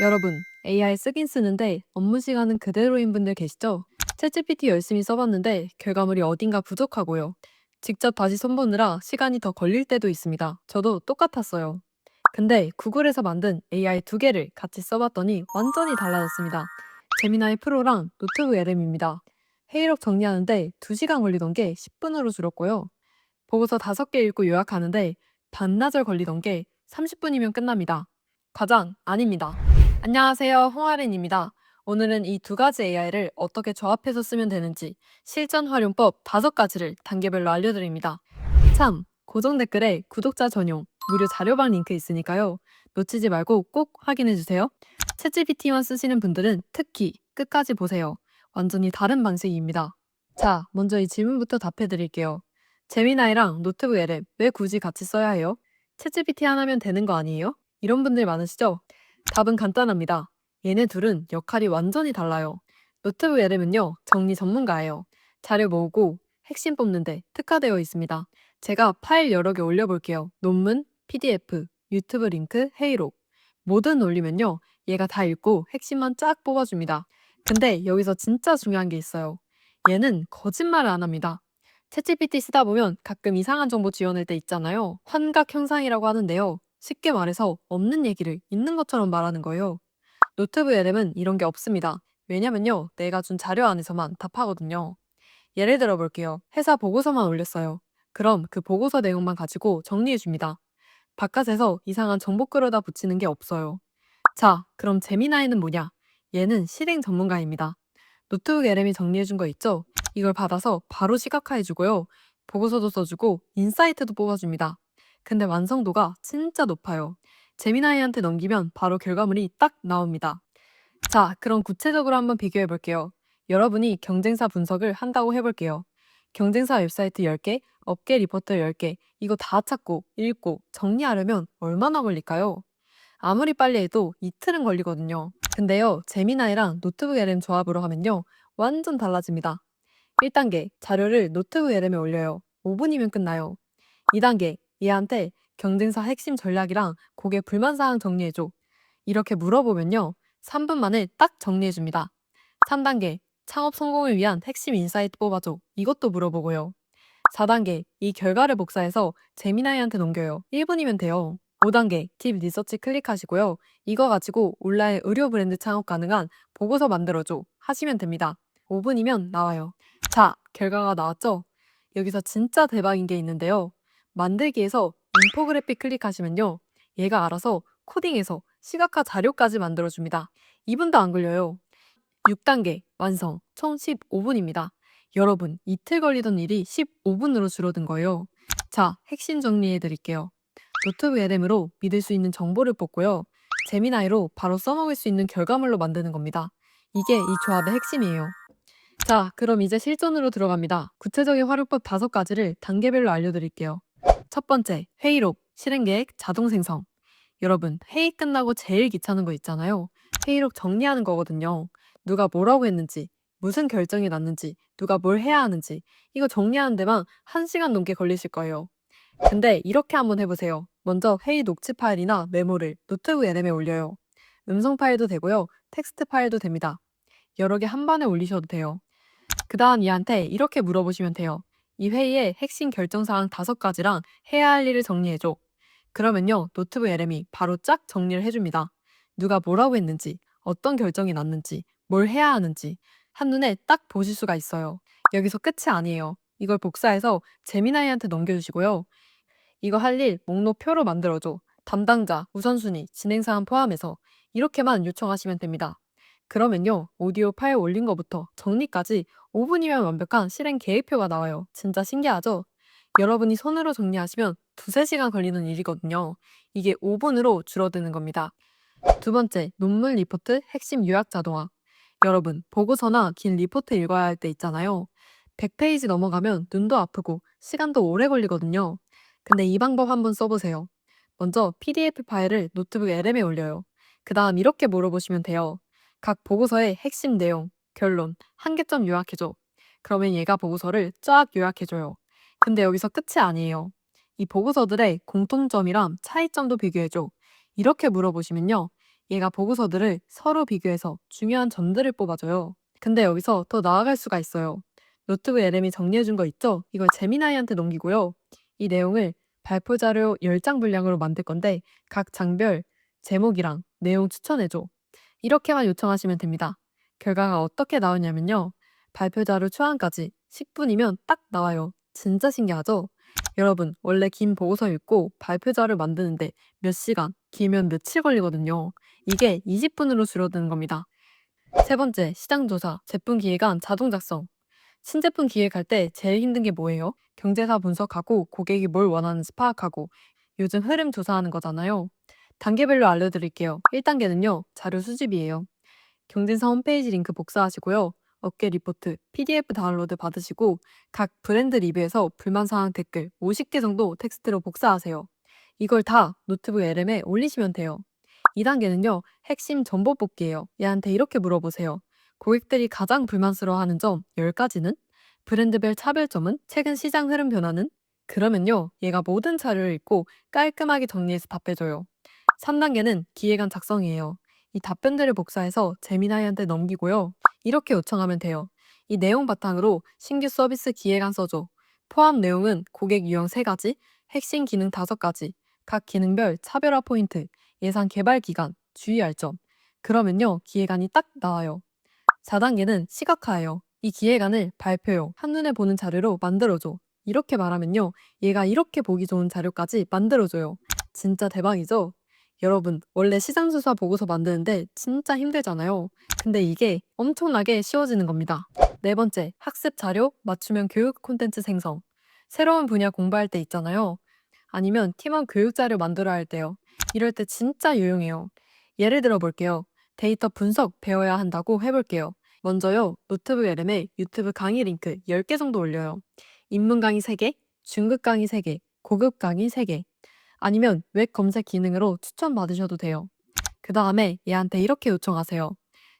여러분, AI 쓰긴 쓰는데 업무 시간은 그대로인 분들 계시죠? 챗GPT 열심히 써봤는데 결과물이 어딘가 부족하고요. 직접 다시 손보느라 시간이 더 걸릴 때도 있습니다. 저도 똑같았어요. 근데 구글에서 만든 AI 두 개를 같이 써봤더니 완전히 달라졌습니다. 제미나이 프로랑 노트북 LM입니다. 회의록 정리하는데 2시간 걸리던 게 10분으로 줄었고요. 보고서 5개 읽고 요약하는데 반나절 걸리던 게 30분이면 끝납니다. 과장, 아닙니다. 안녕하세요. 홍아린입니다. 오늘은 이 두 가지 AI를 어떻게 조합해서 쓰면 되는지 실전 활용법 다섯 가지를 단계별로 알려드립니다. 참, 고정 댓글에 구독자 전용 무료 자료방 링크 있으니까요. 놓치지 말고 꼭 확인해주세요. 챗GPT만 쓰시는 분들은 특히 끝까지 보세요. 완전히 다른 방식입니다. 자, 먼저 이 질문부터 답해드릴게요. 제미나이랑 노트북 LM 왜 굳이 같이 써야 해요? 챗GPT 하나면 되는 거 아니에요? 이런 분들 많으시죠? 답은 간단합니다. 얘네 둘은 역할이 완전히 달라요. 노트북 LM은요, 정리 전문가예요. 자료 모으고 핵심 뽑는데 특화되어 있습니다. 제가 파일 여러 개 올려볼게요. 논문, PDF, 유튜브 링크, 회의록. 뭐든 올리면요, 얘가 다 읽고 핵심만 쫙 뽑아줍니다. 근데 여기서 진짜 중요한 게 있어요. 얘는 거짓말을 안 합니다. 챗GPT 쓰다 보면 가끔 이상한 정보 지원할 때 있잖아요. 환각 현상이라고 하는데요. 쉽게 말해서 없는 얘기를 있는 것처럼 말하는 거예요. 노트북 LM은 이런 게 없습니다. 왜냐면요, 내가 준 자료 안에서만 답하거든요. 예를 들어 볼게요. 회사 보고서만 올렸어요. 그럼 그 보고서 내용만 가지고 정리해 줍니다. 바깥에서 이상한 정보 끌어다 붙이는 게 없어요. 자, 그럼 제미나이는 뭐냐? 얘는 실행 전문가입니다. 노트북 LM이 정리해 준 거 있죠? 이걸 받아서 바로 시각화해 주고요. 보고서도 써주고 인사이트도 뽑아줍니다. 근데 완성도가 진짜 높아요. 제미나이한테 넘기면 바로 결과물이 딱 나옵니다. 자, 그럼 구체적으로 한번 비교해 볼게요. 여러분이 경쟁사 분석을 한다고 해볼게요. 경쟁사 웹사이트 10개, 업계 리포트 10개, 이거 다 찾고, 읽고, 정리하려면 얼마나 걸릴까요? 아무리 빨리 해도 이틀은 걸리거든요. 근데요, 제미나이랑 노트북 LM 조합으로 하면요, 완전 달라집니다. 1단계, 자료를 노트북 LM에 올려요. 5분이면 끝나요. 2단계, 얘한테 경쟁사 핵심 전략이랑 고객 불만 사항 정리해줘. 이렇게 물어보면요. 3분 만에 딱 정리해줍니다. 3단계, 창업 성공을 위한 핵심 인사이트 뽑아줘. 이것도 물어보고요. 4단계, 이 결과를 복사해서 제미나이한테 넘겨요. 1분이면 돼요. 5단계, 팁 리서치 클릭하시고요. 이거 가지고 온라인 의료 브랜드 창업 가능한 보고서 만들어줘. 하시면 됩니다. 5분이면 나와요. 자, 결과가 나왔죠? 여기서 진짜 대박인 게 있는데요. 만들기에서 인포그래픽 클릭하시면요. 얘가 알아서 코딩해서 시각화 자료까지 만들어줍니다. 2분도 안 걸려요. 6단계 완성 총 15분입니다. 여러분 이틀 걸리던 일이 15분으로 줄어든 거예요. 자 핵심 정리해 드릴게요. 노트북 LM으로 믿을 수 있는 정보를 뽑고요. 제미나이로 바로 써먹을 수 있는 결과물로 만드는 겁니다. 이게 이 조합의 핵심이에요. 자 그럼 이제 실전으로 들어갑니다. 구체적인 활용법 5가지를 단계별로 알려드릴게요. 첫 번째, 회의록, 실행 계획, 자동 생성. 여러분, 회의 끝나고 제일 귀찮은 거 있잖아요. 회의록 정리하는 거거든요. 누가 뭐라고 했는지, 무슨 결정이 났는지, 누가 뭘 해야 하는지, 이거 정리하는 데만 1시간 넘게 걸리실 거예요. 근데 이렇게 한번 해보세요. 먼저 회의 녹취 파일이나 메모를 노트북 LM에 올려요. 음성 파일도 되고요. 텍스트 파일도 됩니다. 여러 개 한 번에 올리셔도 돼요. 그 다음 얘한테 이렇게 물어보시면 돼요. 이 회의의 핵심 결정사항 다섯 가지랑 해야 할 일을 정리해줘. 그러면요, 노트북 LM이 바로 쫙 정리를 해줍니다. 누가 뭐라고 했는지, 어떤 결정이 났는지, 뭘 해야 하는지 한눈에 딱 보실 수가 있어요. 여기서 끝이 아니에요. 이걸 복사해서 제미나이한테 넘겨주시고요. 이거 할 일 목록표로 만들어줘. 담당자, 우선순위, 진행사항 포함해서 이렇게만 요청하시면 됩니다. 그러면요, 오디오 파일 올린 거부터 정리까지 5분이면 완벽한 실행 계획표가 나와요. 진짜 신기하죠? 여러분이 손으로 정리하시면 두세 시간 걸리는 일이거든요. 이게 5분으로 줄어드는 겁니다. 두 번째, 논문 리포트 핵심 요약 자동화. 여러분, 보고서나 긴 리포트 읽어야 할 때 있잖아요. 100페이지 넘어가면 눈도 아프고 시간도 오래 걸리거든요. 근데 이 방법 한번 써보세요. 먼저 PDF 파일을 노트북 LM에 올려요. 그 다음 이렇게 물어보시면 돼요. 각 보고서의 핵심 내용, 결론, 한계점 요약해줘. 그러면 얘가 보고서를 쫙 요약해줘요. 근데 여기서 끝이 아니에요. 이 보고서들의 공통점이랑 차이점도 비교해줘. 이렇게 물어보시면요. 얘가 보고서들을 서로 비교해서 중요한 점들을 뽑아줘요. 근데 여기서 더 나아갈 수가 있어요. 노트북 LM이 정리해준 거 있죠? 이걸 재미나이한테 넘기고요. 이 내용을 발표 자료 10장 분량으로 만들 건데 각 장별 제목이랑 내용 추천해줘. 이렇게만 요청하시면 됩니다. 결과가 어떻게 나오냐면요. 발표 자료 초안까지 10분이면 딱 나와요. 진짜 신기하죠? 여러분, 원래 긴 보고서 읽고 발표 자료 만드는데 몇 시간, 길면 며칠 걸리거든요. 이게 20분으로 줄어드는 겁니다. 세 번째, 시장조사, 제품 기획안 자동 작성. 신제품 기획할 때 제일 힘든 게 뭐예요? 경제사 분석하고 고객이 뭘 원하는지 파악하고 요즘 흐름 조사하는 거잖아요. 단계별로 알려드릴게요. 1단계는요, 자료 수집이에요. 경진사 홈페이지 링크 복사하시고요. 업계 리포트, PDF 다운로드 받으시고 각 브랜드 리뷰에서 불만 사항 댓글 50개 정도 텍스트로 복사하세요. 이걸 다 노트북 LM에 올리시면 돼요. 2단계는요, 핵심 정보 뽑기예요. 얘한테 이렇게 물어보세요. 고객들이 가장 불만스러워하는 점 10가지는? 브랜드별 차별점은? 최근 시장 흐름 변화는? 그러면요, 얘가 모든 자료를 읽고 깔끔하게 정리해서 답해줘요. 3단계는 기획안 작성이에요. 이 답변들을 복사해서 제미나이한테 넘기고요. 이렇게 요청하면 돼요. 이 내용 바탕으로 신규 서비스 기획안 써줘. 포함 내용은 고객 유형 3가지, 핵심 기능 5가지, 각 기능별 차별화 포인트, 예상 개발 기간, 주의할 점. 그러면요, 기획안이 딱 나와요. 4단계는 시각화예요. 이 기획안을 발표용, 한눈에 보는 자료로 만들어줘. 이렇게 말하면요, 얘가 이렇게 보기 좋은 자료까지 만들어줘요. 진짜 대박이죠? 여러분, 원래 시장조사 보고서 만드는데 진짜 힘들잖아요. 근데 이게 엄청나게 쉬워지는 겁니다. 네 번째, 학습 자료, 맞춤형 교육 콘텐츠 생성. 새로운 분야 공부할 때 있잖아요. 아니면 팀원 교육 자료 만들어야 할 때요. 이럴 때 진짜 유용해요. 예를 들어 볼게요. 데이터 분석 배워야 한다고 해볼게요. 먼저요, 노트북 LM에 유튜브 강의 링크 10개 정도 올려요. 입문 강의 3개, 중급 강의 3개, 고급 강의 3개. 아니면 웹 검색 기능으로 추천 받으셔도 돼요. 그 다음에 얘한테 이렇게 요청하세요.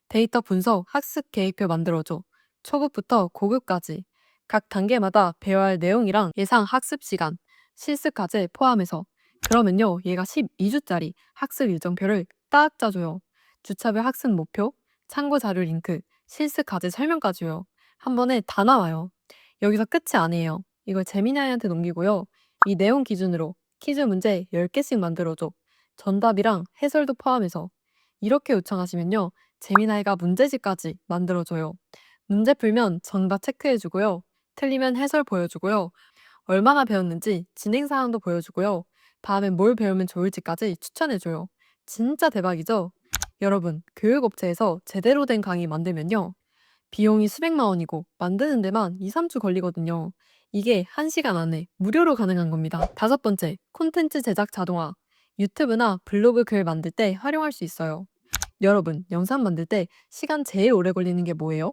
데이터 분석 학습 계획표 만들어줘. 초급부터 고급까지. 각 단계마다 배워야 할 내용이랑 예상 학습 시간, 실습 과제 포함해서. 그러면요, 얘가 12주짜리 학습 일정표를 딱 짜줘요. 주차별 학습 목표, 참고 자료 링크, 실습 과제 설명까지 요. 한 번에 다 나와요. 여기서 끝이 아니에요. 이걸 재미나이한테 넘기고요. 이 내용 기준으로 퀴즈 문제 10개씩 만들어줘. 정답이랑 해설도 포함해서. 이렇게 요청하시면요. 재미나이가 문제집까지 만들어줘요. 문제 풀면 정답 체크해주고요. 틀리면 해설 보여주고요. 얼마나 배웠는지 진행 사항도 보여주고요. 다음엔 뭘 배우면 좋을지까지 추천해줘요. 진짜 대박이죠? 여러분, 교육업체에서 제대로 된 강의 만들면요. 비용이 수백만 원이고 만드는 데만 2, 3주 걸리거든요. 이게 1시간 안에 무료로 가능한 겁니다. 다섯 번째, 콘텐츠 제작 자동화. 유튜브나 블로그 글 만들 때 활용할 수 있어요. 여러분, 영상 만들 때 시간 제일 오래 걸리는 게 뭐예요?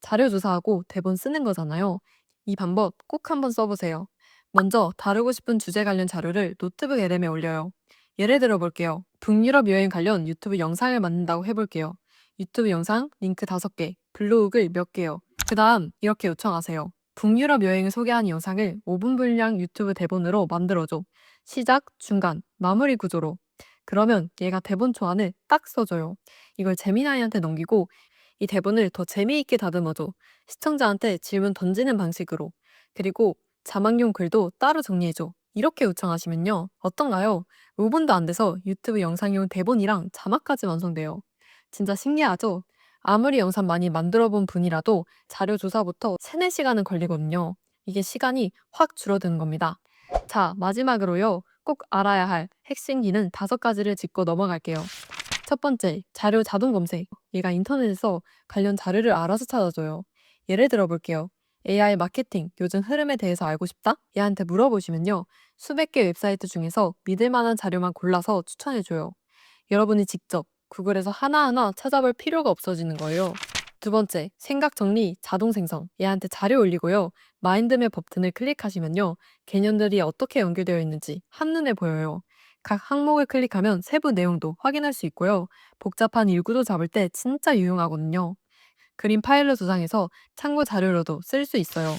자료 조사하고 대본 쓰는 거잖아요. 이 방법 꼭 한번 써보세요. 먼저 다루고 싶은 주제 관련 자료를 노트북 LM에 올려요. 예를 들어 볼게요. 북유럽 여행 관련 유튜브 영상을 만든다고 해볼게요. 유튜브 영상 링크 5개, 블로그글 몇 개요. 그 다음 이렇게 요청하세요. 북유럽 여행을 소개하는 영상을 5분 분량 유튜브 대본으로 만들어줘. 시작, 중간, 마무리 구조로. 그러면 얘가 대본 초안을 딱 써줘요. 이걸 재미나이한테 넘기고 이 대본을 더 재미있게 다듬어줘. 시청자한테 질문 던지는 방식으로. 그리고 자막용 글도 따로 정리해줘. 이렇게 요청하시면요. 어떤가요? 5분도 안 돼서 유튜브 영상용 대본이랑 자막까지 완성돼요. 진짜 신기하죠? 아무리 영상 많이 만들어 본 분이라도 자료 조사부터 3, 4시간은 걸리거든요. 이게 시간이 확 줄어드는 겁니다. 자, 마지막으로요. 꼭 알아야 할 핵심 기능 5가지를 짚고 넘어갈게요. 첫 번째, 자료 자동 검색. 얘가 인터넷에서 관련 자료를 알아서 찾아줘요. 예를 들어 볼게요. AI 마케팅, 요즘 흐름에 대해서 알고 싶다? 얘한테 물어보시면요. 수백 개 웹사이트 중에서 믿을 만한 자료만 골라서 추천해줘요. 여러분이 직접 구글에서 하나하나 찾아볼 필요가 없어지는 거예요. 두 번째, 생각 정리, 자동 생성. 얘한테 자료 올리고요. 마인드맵 버튼을 클릭하시면요. 개념들이 어떻게 연결되어 있는지 한눈에 보여요. 각 항목을 클릭하면 세부 내용도 확인할 수 있고요. 복잡한 일구도 잡을 때 진짜 유용하거든요. 그림 파일로 저장해서 참고 자료로도 쓸 수 있어요.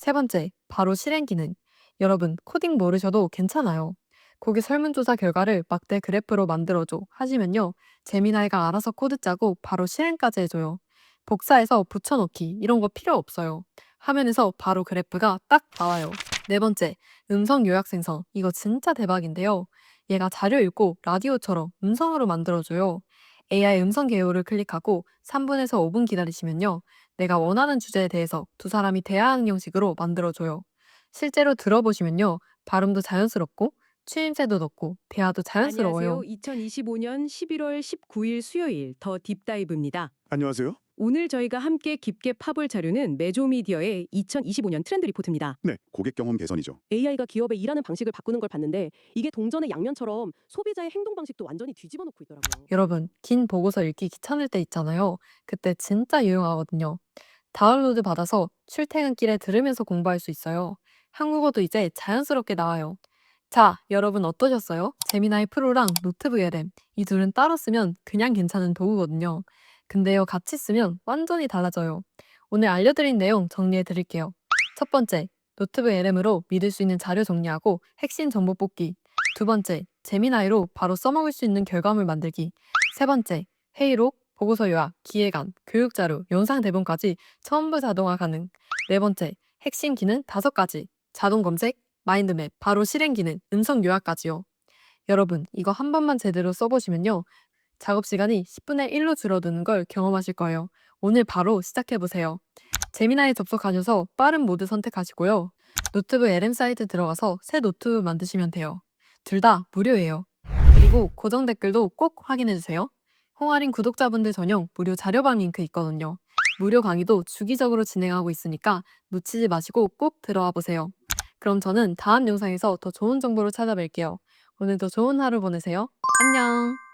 세 번째, 바로 실행 기능. 여러분, 코딩 모르셔도 괜찮아요. 고객 설문조사 결과를 막대 그래프로 만들어줘 하시면요. 제미나이가 알아서 코드 짜고 바로 실행까지 해줘요. 복사해서 붙여넣기 이런 거 필요 없어요. 화면에서 바로 그래프가 딱 나와요. 네 번째, 음성 요약 생성. 이거 진짜 대박인데요. 얘가 자료 읽고 라디오처럼 음성으로 만들어줘요. AI 음성 개요를 클릭하고 3분에서 5분 기다리시면요. 내가 원하는 주제에 대해서 두 사람이 대화하는 형식으로 만들어줘요. 실제로 들어보시면요. 발음도 자연스럽고 추임새도 넣고 대화도 자연스러워요. 안녕하세요. 2025년 11월 19일 수요일 더 딥다이브입니다. 안녕하세요. 오늘 저희가 함께 깊게 파볼 자료는 메조미디어의 2025년 트렌드 리포트입니다. 네, 고객 경험 개선이죠. AI가 기업의 일하는 방식을 바꾸는 걸 봤는데 이게 동전의 양면처럼 소비자의 행동 방식도 완전히 뒤집어 놓고 있더라고요. 여러분, 긴 보고서 읽기 귀찮을 때 있잖아요. 그때 진짜 유용하거든요. 다운로드 받아서 출퇴근길에 들으면서 공부할 수 있어요. 한국어도 이제 자연스럽게 나와요. 자, 여러분 어떠셨어요? 제미나이 프로랑 노트북 LM 이 둘은 따로 쓰면 그냥 괜찮은 도구거든요. 근데요, 같이 쓰면 완전히 달라져요. 오늘 알려드린 내용 정리해 드릴게요. 첫 번째, 노트북 LM으로 믿을 수 있는 자료 정리하고 핵심 정보 뽑기. 두 번째, 제미나이로 바로 써먹을 수 있는 결과물 만들기. 세 번째, 회의록, 보고서 요약, 기획안, 교육 자료, 영상 대본까지 전부 자동화 가능. 네 번째, 핵심 기능 다섯 가지. 자동 검색, 마인드맵, 바로 실행 기능, 음성 요약까지요. 여러분, 이거 한 번만 제대로 써보시면요. 작업 시간이 10분의 1로 줄어드는 걸 경험하실 거예요. 오늘 바로 시작해보세요. 제미나이 접속하셔서 빠른 모드 선택하시고요. 노트북 LM 사이트 들어가서 새 노트북 만드시면 돼요. 둘 다 무료예요. 그리고 고정 댓글도 꼭 확인해주세요. 홍아린 구독자분들 전용 무료 자료방 링크 있거든요. 무료 강의도 주기적으로 진행하고 있으니까 놓치지 마시고 꼭 들어와 보세요. 그럼 저는 다음 영상에서 더 좋은 정보로 찾아뵐게요. 오늘도 좋은 하루 보내세요. 안녕!